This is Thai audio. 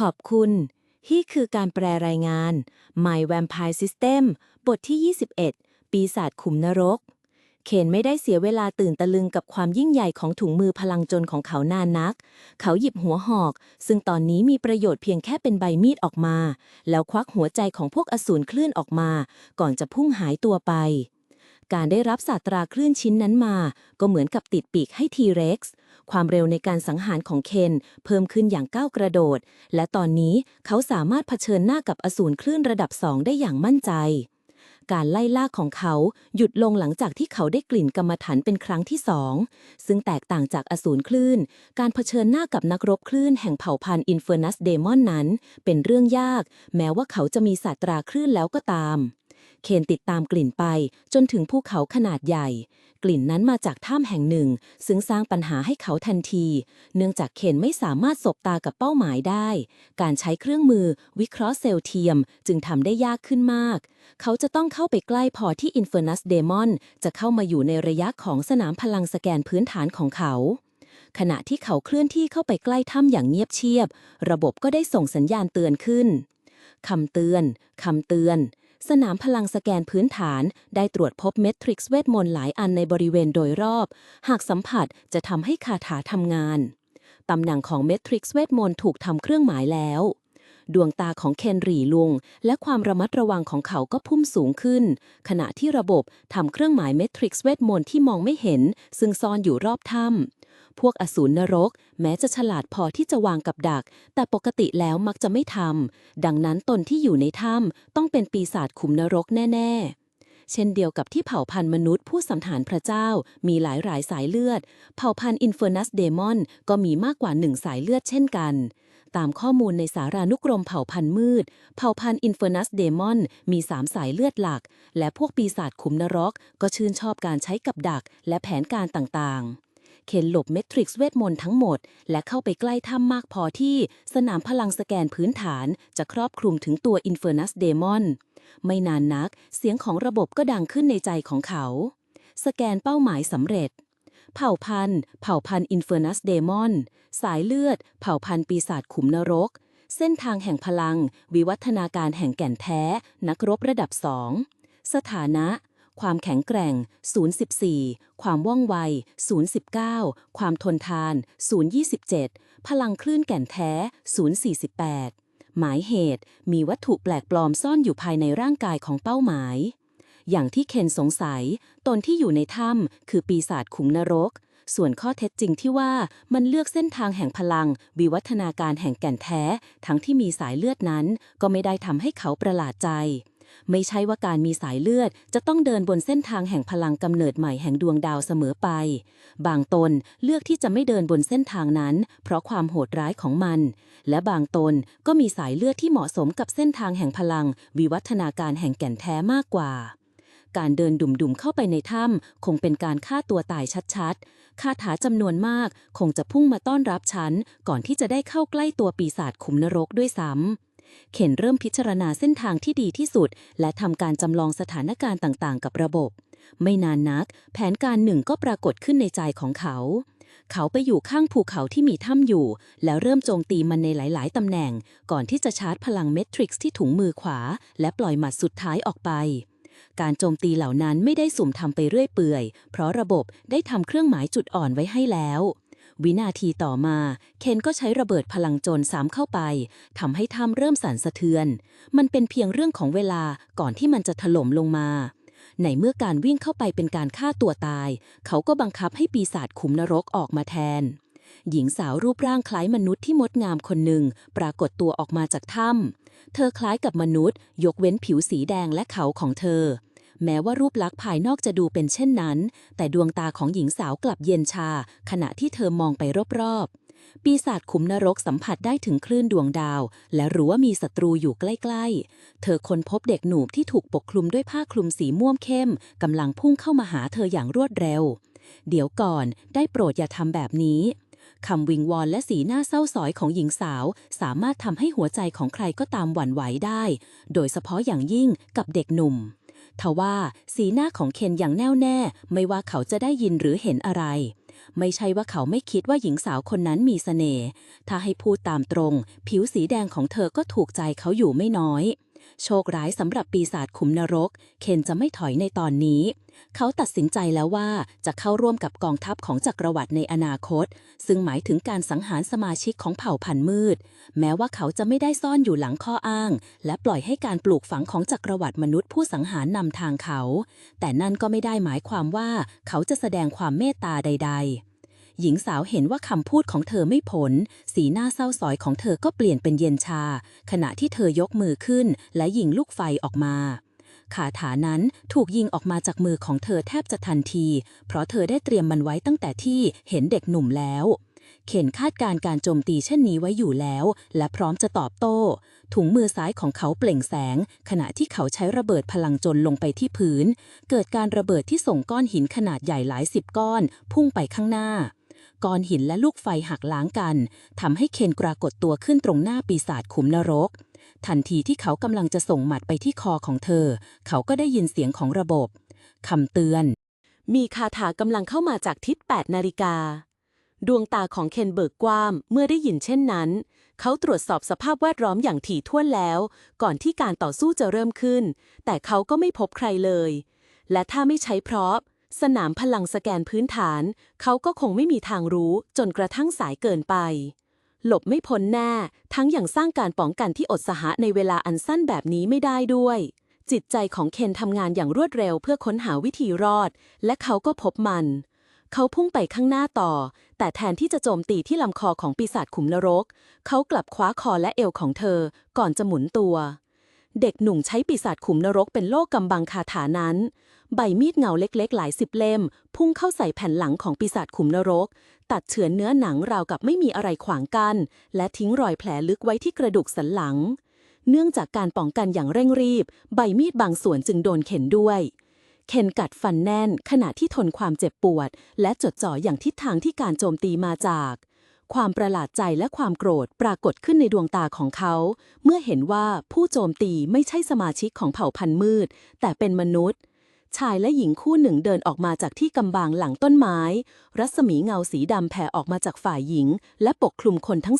ขอบคุณ ที่คือการแปลรายงาน My Vampire System บทที่ 21 ปีศาจขุมนรก เคนไม่ได้เสียเวลาตื่นตะลึงกับความยิ่งใหญ่ของถุงมือพลังจนของเขานานนัก เขาหยิบหัวหอก ซึ่งตอนนี้มีประโยชน์เพียงแค่เป็นใบมีดออกมา แล้วควักหัวใจของพวกอสูรคลื่นออกมา ก่อนจะพุ่งหายตัวไป การได้รับศาสตราคลื่นชิ้นนั้นมา ก็เหมือนกับติดปีกให้ทีเร็กซ์ความเร็วในการสังหารของเคนเพิ่มขึ้นอย่างก้าวกระโดด และตอนนี้เขาสามารถเผชิญหน้ากับอสูรคลื่นระดับสองได้อย่างมั่นใจ การไล่ล่าของเขาหยุดลงหลังจากที่เขาได้กลิ่นกรรมฐานเป็นครั้งที่สอง ซึ่งแตกต่างจากอสูรคลื่น การเผชิญหน้ากับนักรบคลื่นแห่งเผ่าพันธุ์อินเฟอร์นัสเดมอนนั้น เป็นเรื่องยาก แม้ว่าเขาจะมีศาสตราคลื่นแล้วก็ตาม เคนติดตามกลิ่นไป จนถึงภูเขาขนาดใหญ่ กลิ่นนั้นมาจากถ้ำแห่งหนึ่ง ซึ่งสร้างปัญหาให้เขาทันที เนื่องจากเคนไม่สามารถสบตากับเป้าหมายได้ การใช้เครื่องมือวิเคราะห์เซลล์เทียมจึงทำได้ยากขึ้นมาก เขาจะต้องเข้าไปใกล้พอที่ Infernus Demon จะเข้ามาอยู่ในระยะของสนามพลังสแกนพื้นฐานของเขาขณะที่เขาเคลื่อนที่เข้าไปใกล้ถ้ำอย่างเงียบเชียบ ระบบก็ได้ส่งสัญญาณเตือนขึ้น คำเตือน คำเตือน สนามพลังสแกนพื้นฐาน ได้ตรวจพบเมทริกซ์เวทมนต์หลายอันในบริเวณโดยรอบ หากสัมผัสจะทำให้คาถาทำงาน ตำแหน่งของเมทริกซ์เวทมนต์ถูกทำเครื่องหมายแล้ว ดวงตาของเคนรีลุง และความระมัดระวังของเขาก็พุ่มสูงขึ้น ขณะที่ระบบทำเครื่องหมายเมทริกซ์เวทมนต์ที่มองไม่เห็น ซึ่งซ่อนอยู่รอบถ้ำ พวกอสูรนรก แม้จะฉลาดพอที่จะวางกับดัก แต่ปกติแล้วมักจะไม่ทำดังนั้นตนที่อยู่ในถ้ำต้องเป็นปีศาจขุมนรกแน่ ๆเช่นเดียวกับที่เผ่าพันธุ์มนุษย์ผู้สัมฐานพระเจ้า มีหลายหลายสายเลือด เผ่าพันธุ์อินเฟอร์นัสเดมอนก็มีมากกว่าหนึ่งสายเลือดเช่นกัน ตามข้อมูลในสารานุกรมเผ่าพันธุ์มืด เผ่าพันธุ์อินเฟอร์นัสเดมอนมีสามสายเลือดหลัก และพวกปีศาจขุมนรก ก็ชื่นชอบการใช้กับดักและแผนการต่างๆ เข็นหลบเมทริกซ์เวทมนต์ทั้งหมด และเข้าไปใกล้ถ้ำมากพอที่สนามพลังสแกนพื้นฐาน จะครอบคลุมถึงตัวอินเฟอร์นัสเดมอนไม่นานนัก เสียงของระบบก็ดังขึ้นในใจของเขา สแกนเป้าหมายสำเร็จ เผ่าพันธุ์ เผ่าพันธุ์อินเฟอร์นัสเดมอนสายเลือด เผ่าพันธุ์ปีศาจขุมนรก เส้นทางแห่งพลัง วิวัฒนาการแห่งแก่นแท้ นักรบระดับสองสถานะ ความแข็งแกร่ง 014 ความว่องไว 019 ความทนทาน 027 พลังคลื่นแก่นแท้ 048 หมายเหตุ มีวัตถุแปลกปลอมซ่อนอยู่ภายในร่างกายของเป้าหมาย อย่างที่เคนสงสัย ตนที่อยู่ในถ้ำคือปีศาจขุมนรก ส่วนข้อเท็จจริงที่ว่ามันเลือกเส้นทางแห่งพลัง วิวัฒนาการแห่งแก่นแท้ ทั้งที่มีสายเลือดนั้น ก็ไม่ได้ทำให้เขาประหลาดใจ ไม่ใช่ว่าการมีสายเลือด จะต้องเดินบนเส้นทางแห่งพลังกำเนิดใหม่แห่งดวงดาวเสมอไป บางตนเลือกที่จะไม่เดินบนเส้นทางนั้น เพราะความโหดร้ายของมัน และบางตนก็มีสายเลือดที่เหมาะสมกับเส้นทางแห่งพลัง วิวัฒนาการแห่งแก่นแท้มากกว่าการเดินดุ่มๆเข้าไปในถ้ำคงเป็นการฆ่าตัวตายชัดๆ คาถาจำนวนมากคงจะพุ่งมาต้อนรับฉัน ก่อนที่จะได้เข้าใกล้ตัวปีศาจขุมนรกด้วยซ้ำ เข็นเริ่มพิจารณาเส้นทางที่ดีที่สุด และทำการจำลองสถานการณ์ต่างๆ กับระบบ ไม่นานนัก แผนการหนึ่งก็ปรากฏขึ้นในใจของเขา เขาไปอยู่ข้างภูเขาที่มีถ้ำอยู่ แล้วเริ่มโจมตีมันในหลาย ๆ ตำแหน่ง ก่อนที่จะชาร์จพลังเมทริกซ์ที่ถุงมือขวา และปล่อยหมัดสุดท้ายออกไปการโจมตีเหล่านั้นไม่ได้สุ่มทำไปเรื่อยเปื่อย เพราะระบบได้ทำเครื่องหมายจุดอ่อนไว้ให้แล้ว วินาทีต่อมา เคนก็ใช้ระเบิดพลังโจรซ้ำเข้าไปทำให้ถ้ำเริ่มสั่นสะเทือน มันเป็นเพียงเรื่องของเวลาก่อนที่มันจะถล่มลงมา ในเมื่อการวิ่งเข้าไปเป็นการฆ่าตัวตาย เขาก็บังคับให้ปีศาจขุมนรกออกมาแทน หญิงสาวรูปร่างคล้ายมนุษย์ที่งดงามคนหนึ่งปรากฏตัวออกมาจากถ้ำเธอคล้ายกับมนุษย์ ยกเว้นผิวสีแดงและเขาของเธอ แม้ว่ารูปลักษณ์ภายนอกจะดูเป็นเช่นนั้น แต่ดวงตาของหญิงสาวกลับเย็นชา ขณะที่เธอมองไปรอบๆ ปีศาจขุมนรกสัมผัสได้ถึงคลื่นดวงดาว และรู้ว่ามีศัตรูอยู่ใกล้ๆ เธอค้นพบเด็กหนุ่มที่ถูกปกคลุมด้วยผ้าคลุมสีม่วงเข้มกำลังพุ่งเข้ามาหาเธออย่างรวดเร็ว เดี๋ยวก่อนได้โปรดอย่าทำแบบนี้คำวิงวอนและสีหน้าเศร้าสอยของหญิงสาว สามารถทำให้หัวใจของใครก็ตามหวั่นไหวได้ โดยเฉพาะอย่างยิ่งกับเด็กหนุ่ม ทว่าสีหน้าของเคนอย่างแน่วแน่ ไม่ว่าเขาจะได้ยินหรือเห็นอะไร ไม่ใช่ว่าเขาไม่คิดว่าหญิงสาวคนนั้นมีเสน่ห์ถ้าให้พูดตามตรง ผิวสีแดงของเธอก็ถูกใจเขาอยู่ไม่น้อย โชคร้ายสำหรับปีศาจขุมนรก เคนจะไม่ถอยในตอนนี้ เขาตัดสินใจแล้วว่าจะเข้าร่วมกับกองทัพของจักรวรรดิในอนาคต ซึ่งหมายถึงการสังหารสมาชิกของเผ่าพันธุ์มืด แม้ว่าเขาจะไม่ได้ซ่อนอยู่หลังข้ออ้าง และปล่อยให้การปลูกฝังของจักรวรรดิมนุษย์ผู้สังหารนำทางเขา แต่นั่นก็ไม่ได้หมายความว่า เขาจะแสดงความเมตตาใด ๆ หญิงสาวเห็นว่าคำพูดของเธอไม่ผล สีหน้าเศร้าสอยของเธอก็เปลี่ยนเป็นเย็นชา ขณะที่เธอยกมือขึ้น และยิงลูกไฟออกมาคาถานั้นถูกยิงออกมาจากมือของเธอแทบจะทันที เพราะเธอได้เตรียมมันไว้ตั้งแต่ที่เห็นเด็กหนุ่มแล้ว เข็นคาดการ์การโจมตีเช่นนี้ไว้อยู่แล้ว และพร้อมจะตอบโต้ ถุงมือซ้ายของเขาเปล่งแสง ขณะที่เขาใช้ระเบิดพลังจนลงไปที่พื้น เกิดการระเบิดที่ส่งก้อนหินขนาดใหญ่หลายสิบก้อน พุ่งไปข้างหน้า ก้อนหินและลูกไฟหักล้างกันทำให้เคนปรากฏตัวขึ้นตรงหน้าปีศาจขุมนรก ทันทีที่เขากำลังจะส่งหมัดไปที่คอของเธอ เขาก็ได้ยินเสียงของระบบคำเตือน มีคาถากำลังเข้ามาจากทิศ 8 นาฬิกา ดวงตาของเคนเบิกกว้ามเมื่อได้ยินเช่นนั้น เขาตรวจสอบสภาพแวดล้อมอย่างถี่ถ้วนแล้ว ก่อนที่การต่อสู้จะเริ่มขึ้น แต่เขาก็ไม่พบใครเลย และถ้าไม่ใช้พร็อพ สนามพลังสแกนพื้นฐาน เขาก็คงไม่มีทางรู้จนกระทั่งสายเกินไป หลบไม่พ้นแน่ ทั้งอย่างสร้างการป้องกันที่อดสหะในเวลาอันสั้นแบบนี้ไม่ได้ด้วย จิตใจของเคนทำงานอย่างรวดเร็วเพื่อค้นหาวิธีรอด และเขาก็พบมัน เขาพุ่งไปข้างหน้าต่อ แต่แทนที่จะโจมตีที่ลำคอของปีศาจขุมนรก เขากลับคว้าคอและเอวของเธอ ก่อนจะหมุนตัวเด็กหนุ่มใช้ปีศาจขุมนรกเป็นโล่กำบังคาถานั้น ใบมีดเงาเล็กๆ หลายสิบเล่ม พุ่งเข้าใส่แผ่นหลังของปีศาจขุมนรก ตัดเฉือนเนื้อหนังราวกับไม่มีอะไรขวางกัน และทิ้งรอยแผลลึกไว้ที่กระดูกสันหลัง เนื่องจากการป้องกันอย่างเร่งรีบ ใบมีดบางส่วนจึงโดนเข็นด้วย เคนกัดฟันแน่น ขณะที่ทนความเจ็บปวด และจดจ่ออย่างทิศทางที่การโจมตีมาจากความประหลาดใจและความโกรธปรากฏขึ้นในดวงตาของเขา เมื่อเห็นว่าผู้โจมตีไม่ใช่สมาชิกของเผ่าพันธุ์มืด แต่เป็นมนุษย์ ชายและหญิงคู่หนึ่งเดินออกมาจากที่กำบังหลังต้นไม้ รัศมีเงาสีดำแผ่ออกมาจากฝ่ายหญิง และปกคลุมคนทั้ง